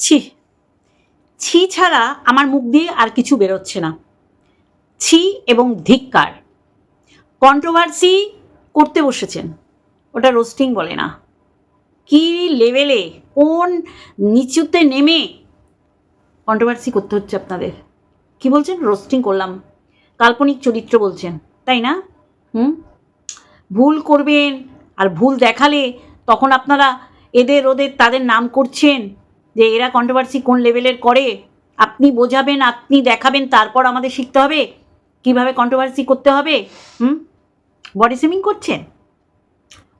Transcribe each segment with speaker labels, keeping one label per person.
Speaker 1: ছি। ছি ছাড়া আমার মুখ দিয়ে আর কিছু বেরোচ্ছে না। ছি এবং ধিক্কার। কন্ট্রোভার্সি করতে বসেছেন। ওটা রোস্টিং বলে না। কি লেভেলে? কোন নিচুতে নেমে? কন্ট্রোভার্সি করতে হচ্ছে আপনাদের। কি বলছেন? রোস্টিং করলাম। কাল্পনিক চরিত্র বলছেন। তাই না? হুম? ভুল করবেন আর ভুল দেখালে তখন আপনারা এদের ওদের তাদের নাম করছেন। যে এরা কন্ট্রোভার্সি কোন লেভেলের করে, আপনি বোঝাবেন, আপনি দেখাবেন, তারপর আমাদের শিখতে হবে কীভাবে কন্ট্রোভার্সি করতে হবে, হুম? বডি সুইমিং করছেন?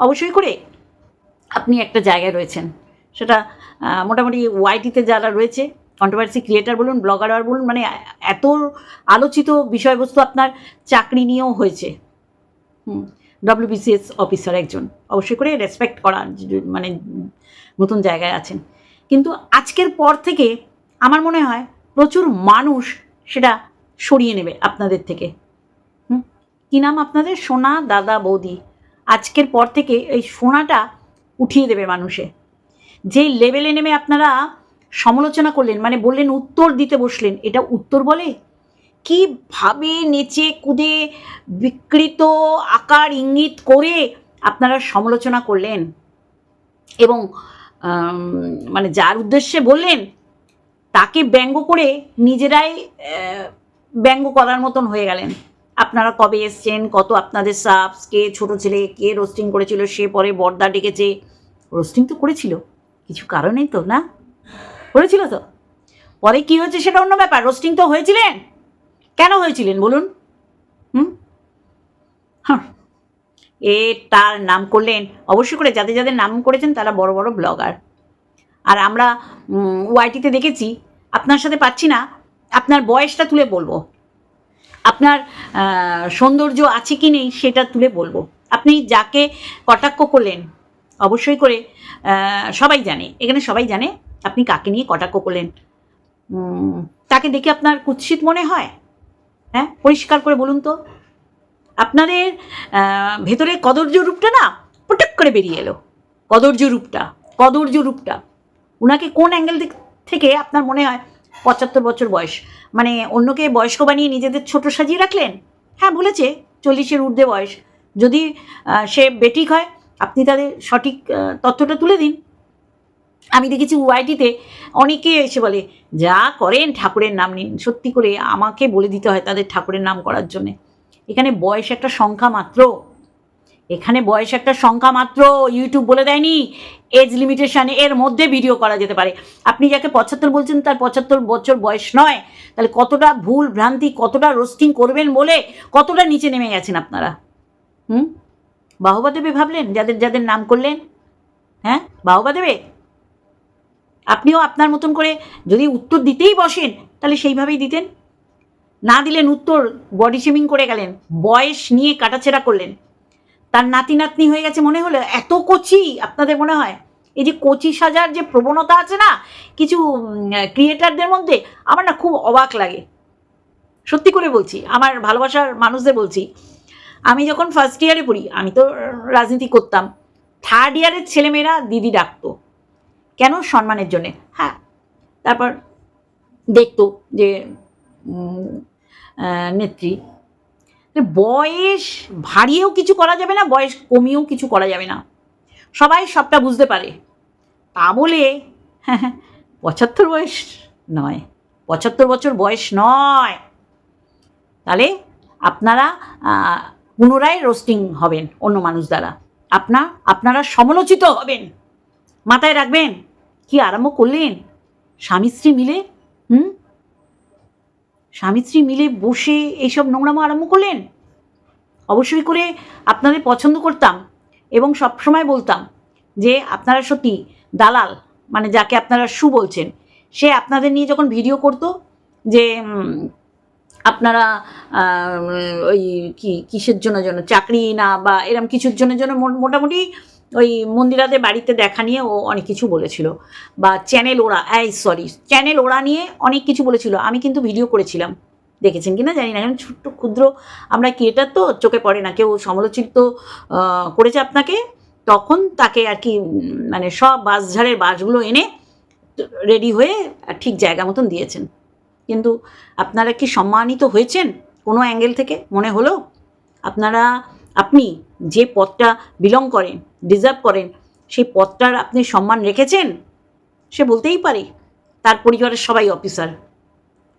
Speaker 1: অবশ্যই করে। আপনি একটা জায়গায় রয়েছেন। সেটা মোটামুটি ওয়াইটিতে যারা রয়েছে কন্ট্রোভার্সি ক্রিয়েটার বলুন ব্লগার বলুন মানে এত আলোচিত বিষয়বস্তু আপনার চাকরি নিয়েও হয়েছে। হুম? ডব্লিউবিসিএস অফিসার একজন। অবশ্যই করে রেসপেক্ট করা মানে নতুন জায়গায় আছেন। কিন্তু আজকের পর থেকে আমার মনে হয় প্রচুর মানুষ সেটা সরিয়ে নেবে আপনাদের থেকে। কী নাম আপনাদের? সোনা দাদা বৌদি। আজকের পর থেকে এই সোনাটা উঠিয়ে দেবে মানুষে। যে লেভেলে নেমে আপনারা সমালোচনা করলেন মানে বললেন উত্তর দিতে বসলেন, এটা উত্তর বলে? কীভাবে নেচে কুদে বিকৃত আকার ইঙ্গিত করে আপনারা সমালোচনা করলেন? এবং মানে যার উদ্দেশ্যে বললেন, তাকে ব্যঙ্গ করে নিজেরাই ব্যঙ্গ করার মতন হয়ে গেলেন। আপনারা কবে এসছেন? কত আপনাদের সাবস কে ছোট ছেলে? কে রোস্টিং করেছিল? সে পরে বর্দা ডেকেছে। রোস্টিং তো করেছিল। কিছু কারণেই তো, না? করেছিল তো? পরে কি হয়েছে সেটা অন্য ব্যাপার। রোস্টিং তো হয়েছিলেন? কেন হয়েছিলেন বলুন? হুম? এ তার নাম করলেন, অবশ্যই করে যাদের যাদের নাম করেছেন তারা বড় বড় ব্লগার। আর আমরা ওয়াইটিতে দেখেছি, আপনার সাথে পাচ্ছি না, আপনার বয়সটা তুলে বলব। আপনার সৌন্দর্য আছে কি নেই সেটা তুলে বলব। আপনি যাকে কটাক্ষ করলেন, অবশ্যই করে সবাই জানে, এখানে সবাই জানে আপনি কাকে নিয়ে কটাক্ষ করলেন। তাকে দেখে আপনার কুৎসিত মনে হয়? হ্যাঁ পরিষ্কার করে বলুন তো। আপনাদের ভেতরে কদর্য রূপটা না, পটক করে বেরিয়ে এলো। কদর্য রূপটা কদর্য রূপটা ওনাকে কোন অ্যাঙ্গেল দিক থেকে আপনার মনে হয় পঁচাত্তর বছর বয়স? মানে অন্যকে বয়স্ক বানিয়ে নিজেদের ছোট সাজিয়ে রাখলেন? হ্যাঁ বলেছে, চল্লিশের ঊর্ধ্বে বয়স। যদি সে বেটিক হয়, আপনি তাদের সঠিক তথ্যটা তুলে দিন। আমি দেখেছি ওয়াইটিতে অনেকে এসে বলে, যা করেন ঠাকুরের নাম নিন। সত্যি করে আমাকে বলে দিতে হয় তাদের ঠাকুরের নাম করার জন্যে। এখানে বয়স একটা সংখ্যা মাত্র। এখানে বয়স একটা সংখ্যা মাত্র ইউটিউব বলে দেয়নি এজ লিমিটেশন এর মধ্যে ভিডিও করা যেতে পারে। আপনি যাকে পঁচাত্তর বলছেন, তার পঁচাত্তর বছর বয়স নয়। তাহলে কতটা ভুল ভ্রান্তি, কতটা রোস্টিং করবেন বলে কতটা নিচে নেমে গেছেন আপনারা? হুম? বাহবা দেবে ভাবলেন, যাদের যাদের নাম করলেন। হ্যাঁ? বাহবা দেবে? আপনিও আপনার মতন করে যদি উত্তর দিতেই বসেন, তাহলে সেইভাবেই দিতেন। না দিলেন উত্তর বডি শেমিং করে গেলেন, বয়স নিয়ে কাটাছেড়া করলেন। তার নাতি নাতনি হয়ে গেছে মনে হলো, এত কচি আপনাদের মনে হয়? এই যে কচি সাজার যে প্রবণতা আছে না, কিছু ক্রিয়েটারদের মধ্যে, আমার না খুব অবাক লাগে। সত্যি করে বলছি, আমার ভালোবাসার মানুষদের বলছি, আমি যখন ফার্স্ট ইয়ারে পড়ি, আমি তো রাজনীতি করতাম থার্ড ইয়ারের ছেলেমেয়েরা দিদি ডাকতো। কেন সম্মানের জন্যে? হ্যাঁ তারপর দেখতো যে নেত্রী। বয়স ভারিয়েও কিছু করা যাবে না, বয়স কমিয়েও কিছু করা যাবে না। সবাই সবটা বুঝতে পারে। তা বলে পঁচাত্তর বয়স নয়, পঁচাত্তর বছর বয়স নয়। তাহলে আপনারা পুনরায় রোস্টিং হবেন অন্য মানুষ দ্বারা। আপনা, আপনারা সমালোচিত হবেন। মাথায় রাখবেন, কি আরম্ভ করলেন? স্বামী স্ত্রী মিলে, হুম? স্বামী স্ত্রী মিলে বসে এইসব নোংরামো আরম্ভ করলেন? অবশ্যই করে আপনাদের পছন্দ করতাম এবং সবসময় বলতাম যে, আপনারা সত্যি দালাল মানে যাকে আপনারা সু বলছেন, সে আপনাদের নিয়ে যখন ভিডিও করতো যে আপনারা ওই কি, কিসের জন্য জন্য চাকরি না বা এরম কিছুর জন্য জন্য মোটামুটি ওই মন্দিরাদের বাড়িতে দেখা নিয়ে ও অনেক কিছু বলেছিল। বা চ্যানেল ওরা, এই সরি চ্যানেল ওরা নিয়ে অনেক কিছু বলেছিল। আমি কিন্তু ভিডিও করেছিলাম। দেখেছেন কি না জানি না। কারণ ছোট্ট ক্ষুদ্র, আমরা ক্রিয়েটার তো চোখে পড়ে না, কেউ সমালোচিত করেছে আপনাকে, তখন তাকে আর কি মানে সব বাঁশঝাড়ের বাসগুলো এনে রেডি হয়ে ঠিক জায়গা মতন দিয়েছেন। কিন্তু আপনারা কি সম্মানিত হয়েছেন কোনো অ্যাঙ্গেল থেকে? মনে হলো? আপনারা, আপনি যে পদটা বিলং করেন ডিজার্ভ করেন, সেই পদটার আপনি সম্মান রেখেছেন? সে বলতেই পারে, তার পরিবারের সবাই অফিসার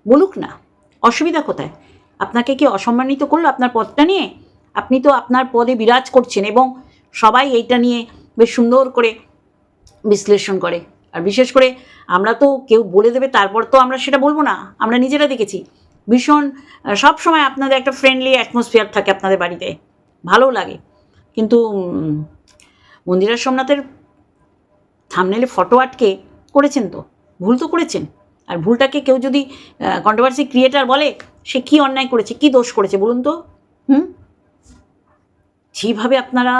Speaker 1: বলুক না, অসুবিধা কোথায়? আপনাকে কি অসম্মানিত করল আপনার পদটা নিয়ে? আপনি তো আপনার পদে বিরাজ করছেন এবং সবাই এইটা নিয়ে বেশ সুন্দর করে বিশ্লেষণ করে। আর বিশেষ করে আমরা তো কেউ বলে দেবে, তারপর তো আমরা সেটা বলব না, আমরা নিজেরা দেখেছি। ভীষণ সব সময় আপনাদের একটা ফ্রেন্ডলি অ্যাটমসফিয়ার থাকে আপনাদের বাড়িতে। ভালো লাগে। কিন্তু মন্দিরা সোমনাথের থামনেলে ফটো আটকে করেছেন তো? ভুল তো করেছেন। আর ভুলটাকে কেউ যদি কন্ট্রোভার্সি ক্রিয়েটার বলে, সে কি অন্যায় করেছে, কি দোষ করেছে বলুন তো? হুম? যেভাবে আপনারা,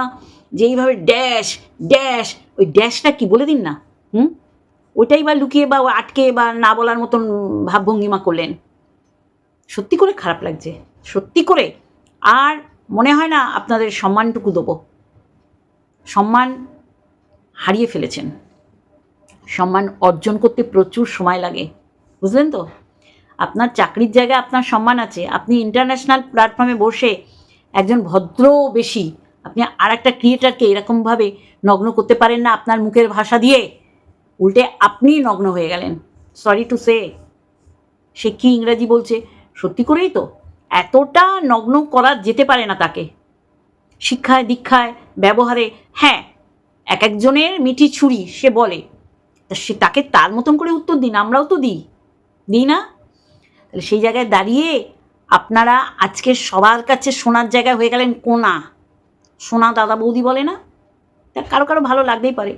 Speaker 1: যেইভাবে ড্যাশ ড্যাশ ওই ড্যাশটা কি বলে দিন না? হুম? ওইটাই বা লুকিয়ে বা আটকে বা না বলার মতন ভাবভঙ্গিমা করলেন। সত্যি করে খারাপ লাগছে, সত্যি করে। আর মনে হয় না আপনাদের সম্মানটুকু দেবো। সম্মান হারিয়ে ফেলেছেন। সম্মান অর্জন করতে প্রচুর সময় লাগে। বুঝলেন তো? আপনার চাকরির জায়গায় আপনার সম্মান আছে। আপনি ইন্টারন্যাশনাল প্ল্যাটফর্মে বসে একজন ভদ্র বেশি, আপনি আর একটা ক্রিয়েটারকে এরকমভাবে নগ্ন করতে পারেন না আপনার মুখের ভাষা দিয়ে। উল্টে আপনিই নগ্ন হয়ে গেলেন। সরি টু সে সে কি ইংরাজি বলছে? সত্যি করেই তো? এতটা নগ্ন করা যেতে পারে না তাকে। শিক্ষায়, দীক্ষায়, ব্যবহারে হ্যাঁ এক একজনের মিঠি ছুরি, সে বলে। সে তাকে তার মতন করে উত্তর দিন, আমরাও তো দিই। দিই না? তাহলে সেই জায়গায় দাঁড়িয়ে আপনারা আজকে সবার কাছে সোনার জায়গায় হয়ে গেলেন কোনা। সোনা দাদা বৌদি বলে না? তা কারও কারও ভালো লাগতেই পারে।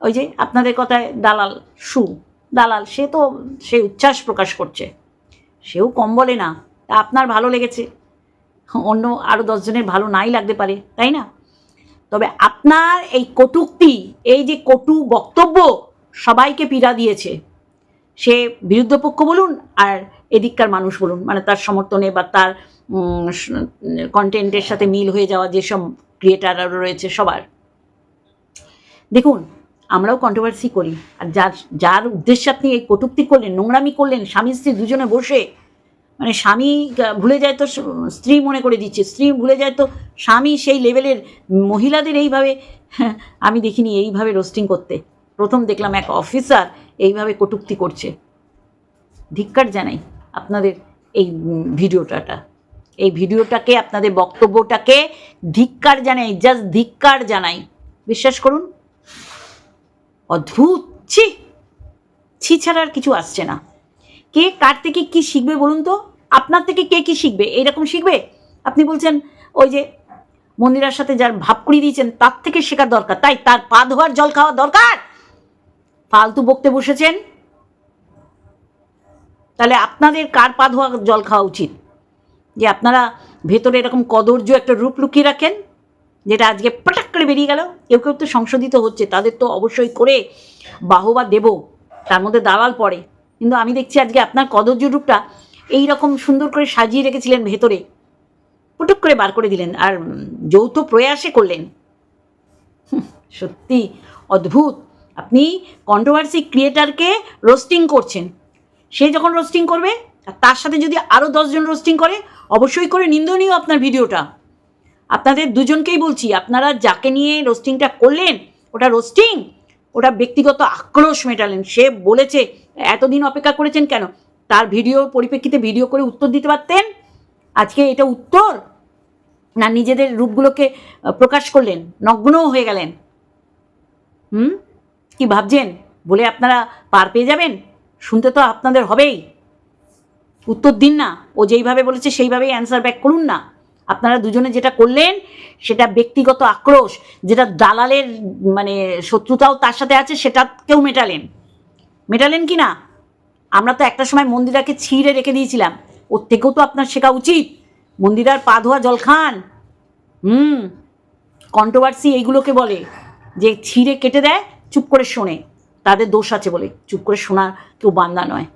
Speaker 1: ওই যে আপনাদের কথায় দালাল সু। দালাল, সে তো, সে উচ্ছ্বাস প্রকাশ করছে। সেও কম বলে না। তা আপনার ভালো লেগেছে। অন্য আরও দশজনের ভালো নাই লাগতে পারে, তাই না? তবে আপনার এই কটুক্তি, এই যে কটু বক্তব্য সবাইকে পীড়া দিয়েছে। সে বিরুদ্ধ পক্ষ বলুন আর এদিককার মানুষ বলুন মানে তার সমর্থনে বা তার কন্টেন্টের সাথে মিল হয়ে যাওয়া যেসব ক্রিয়েটাররা রয়েছে সবার। দেখুন, আমরাও কন্ট্রোভার্সি করি, আর যার যার উদ্দেশ্যে আপনি এই কটুক্তি করলেন, নোংরামি করলেন স্বামী স্ত্রী দুজনে বসে মানে স্বামী ভুলে যায় তো স্ত্রী মনে করে দিচ্ছে স্ত্রী ভুলে যায় তো স্বামী সেই লেভেলের মহিলাদের এইভাবে হ্যাঁ, আমি দেখিনি এইভাবে রোস্টিং করতে। প্রথম দেখলাম এক অফিসার এইভাবে কটুক্তি করছে। ধিক্কার জানাই আপনাদের এই ভিডিওটাটা। এই ভিডিওটাকে আপনাদের বক্তব্যটাকে ধিক্কার জানাই জাস্ট ধিক্কার জানাই। বিশ্বাস করুন অদ্ভুত ছি! ছি ছাড়া আর কিছু আসছে না। কে কার থেকে কি শিখবে বলুন তো? আপনার থেকে কে কি শিখবে? এইরকম শিখবে? আপনি বলছেন ওই যে মন্দিরার সাথে যার ভাব করিয়ে দিয়েছেন, তার থেকে শেখার দরকার। তাই তার পা ধোয়ার জল খাওয়া দরকার? ফালতু বকতে বসেছেন? তাহলে আপনাদের কার পা ধোয়া জল খাওয়া উচিত? যে আপনারা ভেতরে এরকম কদর্য একটা রূপ লুকিয়ে রাখেন, যেটা আজকে পটাক করে বেরিয়ে গেল। কেউ কেউ তো সংশোধিত হচ্ছে, তাদের তো অবশ্যই করে বাহবা দেব। তার মধ্যে দালাল পড়ে। কিন্তু আমি দেখছি আজকে আপনার কদর্য রূপটা এই রকম সুন্দর করে সাজিয়ে রেখেছিলেন ভেতরে। পুটুক করে বার করে দিলেন আর যৌথ প্রয়াসে করলেন। সত্যি অদ্ভুত। আপনি কন্ট্রোভার্সি ক্রিয়েটারকে রোস্টিং করছেন। সে যখন রোস্টিং করবে, আর তার সাথে যদি আরও দশজন রোস্টিং করে, অবশ্যই করে নিন্দনীয় আপনার ভিডিওটা। আপনাদের দুজনকেই বলছি, আপনারা যাকে নিয়ে রোস্টিংটা করলেন, ওটা রোস্টিং ওটা ব্যক্তিগত আক্রোশ মেটালেন। সে বলেছে, এতদিন অপেক্ষা করেছেন কেন? তার ভিডিও পরিপ্রেক্ষিতে ভিডিও করে উত্তর দিতে পারতেন? আজকে এটা উত্তর? না, নিজেদের রূপগুলোকে প্রকাশ করলেন, নগ্নও হয়ে গেলেন। হুম? কি ভাবছেন? বলে আপনারা পার পেয়ে যাবেন? শুনতে তো আপনাদের হবেই। উত্তর দিন না। ও যেইভাবে বলেছে, সেইভাবেই অ্যান্সার ব্যাক করুন না। আপনারা দুজনে যেটা করলেন, সেটা ব্যক্তিগত আক্রোশ, যেটা দালালের মানে শত্রুতাও তার সাথে আছে, সেটাকেও মেটালেন। মেটালেন কি না? আমরা তো একটা সময় মন্দিরাকে ছিঁড়ে রেখে দিয়েছিলাম। ওর থেকেও তো আপনার শেখা উচিত। মন্দিরার পা ধোয়া জল খান। হুম কন্ট্রোভার্সি এইগুলোকে বলে, যে ছিঁড়ে কেটে দেয়, চুপ করে শোনে। তাদের দোষ আছে বলে, চুপ করে শোনার কেউ বান্দা নয়।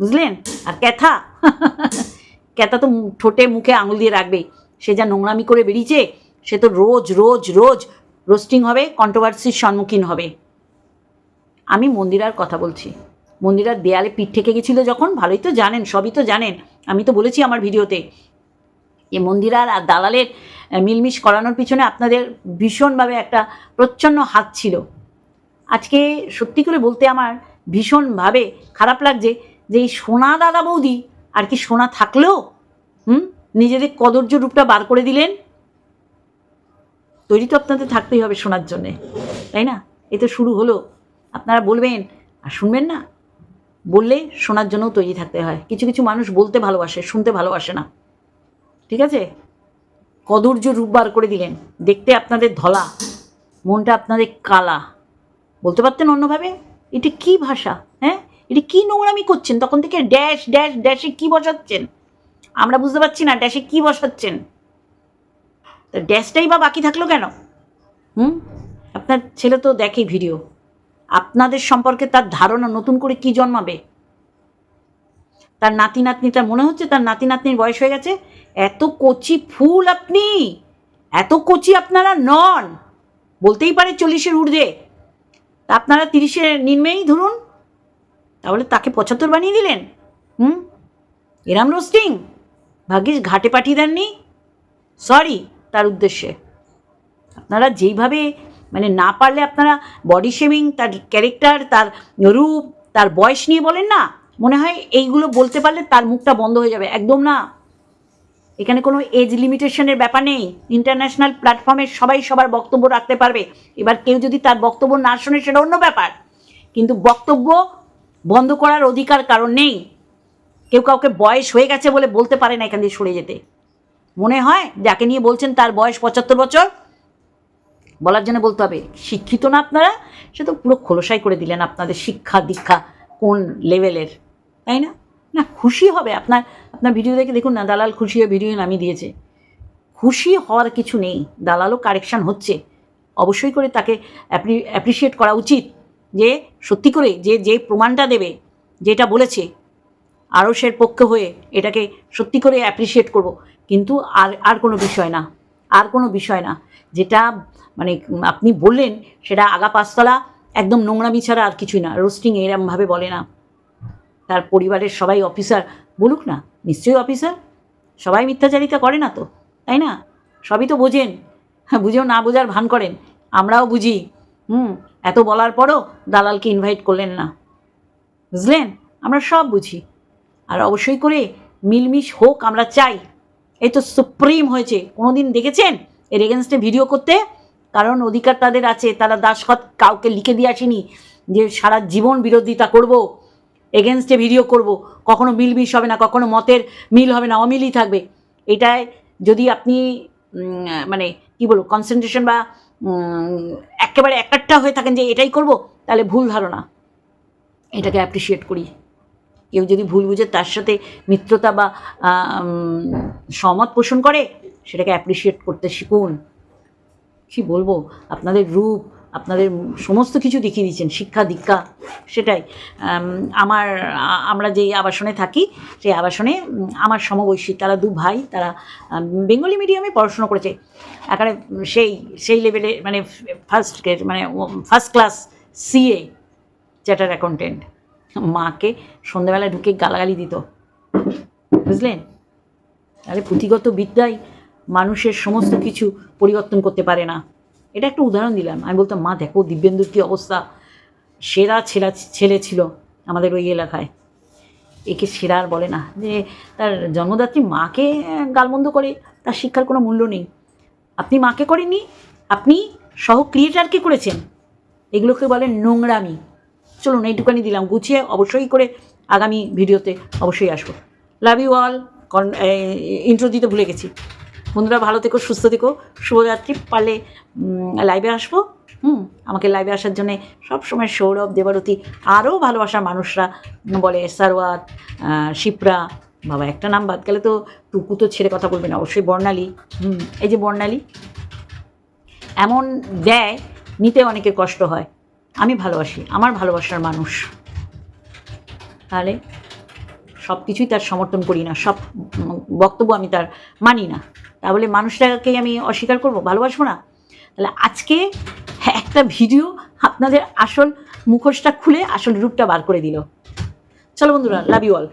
Speaker 1: বুঝলেন? আর ক্যাথা ক্যাথা তো ঠোঁটে মুখে আঙুল দিয়ে রাখবে সে যা নোংরামি করে বেরিয়েছে, সে তো রোজ রোজ রোজ রোস্টিং হবে কন্ট্রোভার্সির সম্মুখীন হবে। আমি মন্দিরার কথা বলছি। মন্দিরার দেয়ালে পিঠ থেকে গেছিল যখন, ভালোই তো জানেন, সবই তো জানেন। আমি তো বলেছি আমার ভিডিওতে। এ মন্দিরার আর দালালের মিলমিশ করানোর পিছনে আপনাদের ভীষণভাবে একটা প্রচ্ছন্ন হাত ছিল। আজকে সত্যি করে বলতে আমার ভীষণভাবে খারাপ লাগছে যে এই সোনা দাদা বৌদি আর কি সোনা থাকলেও, হুম? নিজেদের কদর্য রূপটা বার করে দিলেন। তৈরি তো আপনাদের থাকতেই হবে শোনার জন্যে, তাই না? এ তো শুরু হলো। আপনারা বলবেন, আর শুনবেন না? বললে শোনার জন্যও তৈরি থাকতে হয়। কিছু কিছু মানুষ বলতে ভালোবাসে, শুনতে ভালোবাসে না। ঠিক আছে? কদর্য রূপ বার করে দিলেন। দেখতে আপনাদের ধলা, মনটা আপনাদের কালা। বলতে পারতেন অন্যভাবে? এটা কি ভাষা হ্যাঁ? এটা কি নোংরামি করছেন? তখন থেকে ড্যাশ ড্যাশ ড্যাশে কি বসাচ্ছেন? আমরা বুঝতে পারছি না ড্যাশে কি বসাচ্ছেন। তা ড্যাশটাই বা বাকি থাকল কেন? হুম? আপনার ছেলে তো দেখে ভিডিও আপনাদের সম্পর্কে তার ধারণা নতুন করে কি জন্মাবে? তার নাতি নাতনি তার মনে হচ্ছে তার নাতি নাতনির বয়স হয়ে গেছে। এত কচি ফুল আপনি! এত কচি আপনারা নন! বলতেই পারে চল্লিশের ঊর্ধ্বে। তা আপনারা তিরিশে নিম্নেই ধরুন। তাহলে তাকে পঁচাত্তর বানিয়ে দিলেন? হুম? এরাম রোস্টিং? ভাগ্যিস ঘাটে পাঠিয়ে দেননি? সরি তার উদ্দেশ্যে। আপনারা যেইভাবে মানে না পারলে আপনারা বডি শেমিং তার ক্যারেক্টার তার রূপ, তার বয়স নিয়ে বলেন না। মনে হয় এইগুলো বলতে পারলে তার মুখটা বন্ধ হয়ে যাবে। একদম না। এখানে কোনো এজ লিমিটেশনের ব্যাপার নেই। ইন্টারন্যাশনাল প্ল্যাটফর্মে সবাই সবার বক্তব্য রাখতে পারবে। এবার কেউ যদি তার বক্তব্য না শোনে, সেটা অন্য ব্যাপার। কিন্তু বক্তব্য বন্ধ করার অধিকার কারণ নেই। কেউ কাউকে বয়স হয়ে গেছে বলে বলতে পারে না এখান দিয়ে সরে যেতে। মনে হয় যাকে নিয়ে বলছেন তার বয়স পঁচাত্তর বছর? বলার জন্য বলতে হবে, শিক্ষিত না আপনারা? সে তো পুরো খোলসাই করে দিলেন আপনাদের শিক্ষা দীক্ষা কোন লেভেলের, তাই না? না, খুশি হবে আপনার আপনার ভিডিও দেখে দেখুন না, দালাল খুশি হয়ে ভিডিও নামিয়ে দিয়েছে। খুশি হওয়ার কিছু নেই, দালালও কারেকশান হচ্ছে। অবশ্যই করে তাকে অ্যাপ্রিসিয়েট করা উচিত। যে সত্যি করে যে যে প্রমাণটা দেবে, যেটা বলেছে, আরসের পক্ষে হয়ে এটাকে সত্যি করে অ্যাপ্রিসিয়েট করব। কিন্তু আর আর কোনো বিষয় না, আর কোনো বিষয় না। যেটা মানে আপনি বললেন, সেটা আগা পাঁচতলা, একদম নোংরামি ছাড়া আর কিছুই না। রোস্টিং এরমভাবে বলে না। তার পরিবারের সবাই অফিসার, বলুক না, নিশ্চয়ই অফিসার? সবাই মিথ্যাচারিতা করে না তো, তাই না? সবই তো বোঝেন। হ্যাঁ বুঝেও না বোঝার ভান করেন। আমরাও বুঝি। হুম। এত বলার পরও দালালকে ইনভাইট করলেন না। বুঝলেন? আমরা সব বুঝি। আর অবশ্যই করে মিলমিশ হোক আমরা চাই। এই তো সুপ্রিম হয়েছে। কোনো দিন দেখেছেন? এর এগেনস্টে ভিডিও করতে? কারণ অধিকার তাদের আছে। তারা দাসখত কাউকে লিখে দিয়ে আসেনি যে সারা জীবন বিরোধিতা করব। এগেনস্টে ভিডিও করব। কখনো মিলমিশ হবে না, কখনো মতের মিল হবে না, অমিলই থাকবে। এটায় যদি আপনি মানে কি বলব কনসেন্ট্রেশন বা একেবারে একটা হয়ে থাকেন যে এটাই করব, তাহলে ভুল ধারণা। এটাকে অ্যাপ্রিসিয়েট করি। কেউ যদি ভুল বুঝে তার সাথে মিত্রতা বা সমত পোষণ করে, সেটাকে অ্যাপ্রিসিয়েট করতে শিখুন। কি বলব? আপনাদের রূপ আপনাদের সমস্ত কিছু দেখিয়ে দিচ্ছেন শিক্ষা, দীক্ষা, সেটাই। আমার, আমরা যেই আবাসনে থাকি, সেই আবাসনে আমার সমবয়সী, তারা দু ভাই, তারা বেঙ্গলি মিডিয়ামে পড়াশোনা করেছে। এখানে সেই সেই লেভেলে মানে ফার্স্ট মানে first class CA chartered accountant মাকে সন্ধ্যেবেলা ঢুকে গালাগালি দিত। বুঝলেন? তাহলে পুঁথিগত বিদ্যায় মানুষের সমস্ত কিছু পরিবর্তন করতে পারে না। এটা একটা উদাহরণ দিলাম। আমি বলতাম, মা, দেখো দিব্যেন্দুর কী অবস্থা? সেরা ছেলা, ছেলে ছিল আমাদের ওই এলাকায়। একে সেরা আর বলে না। যে তার জন্মদাত্রী মাকে গালমন্দ করে, তার শিক্ষার কোনো মূল্য নেই। আপনি মাকে করেননি, আপনি সহ ক্রিয়েটারকে করেছেন। এগুলোকে বলেন নোংরামি। চলুন, এইটুকানি দিলাম। গুছিয়ে অবশ্যই করে আগামী ভিডিওতে অবশ্যই আসব। লাভ ইউ অল ইন্ট্রো দিতে ভুলে গেছি। বন্ধুরা ভালো থেকো, সুস্থ থেকো। শুভরাত্রি। পারলে লাইভে আসব। হুম, আমাকে লাইভে আসার জন্যে সবসময় সৌরভ, দেবারতী আরও ভালোবাসার মানুষরা বলে, সারওয়াত শিপ্রা। বাবা, একটা নাম বাদ গেলে তো টুকু তো ছেড়ে কথা বলবে না। অবশ্যই বর্ণালী। হুম, এই যে বর্ণালী, এমন দেয় নিতে অনেকের কষ্ট হয়। আমি ভালোবাসি, আমার ভালোবাসার মানুষ। তাহলে সব কিছুই তার সমর্থন করি না, সব বক্তব্য আমি তার মানি না। তাহলে মানুষটাকে আমি অস্বীকার করব? ভালোবাসবো না? তাহলে আজকে একটা ভিডিও আপনাদের আসল মুখোশটা খুলে আসল রূপটা বার করে দিল। চলো বন্ধুরা লাভ ইউ অল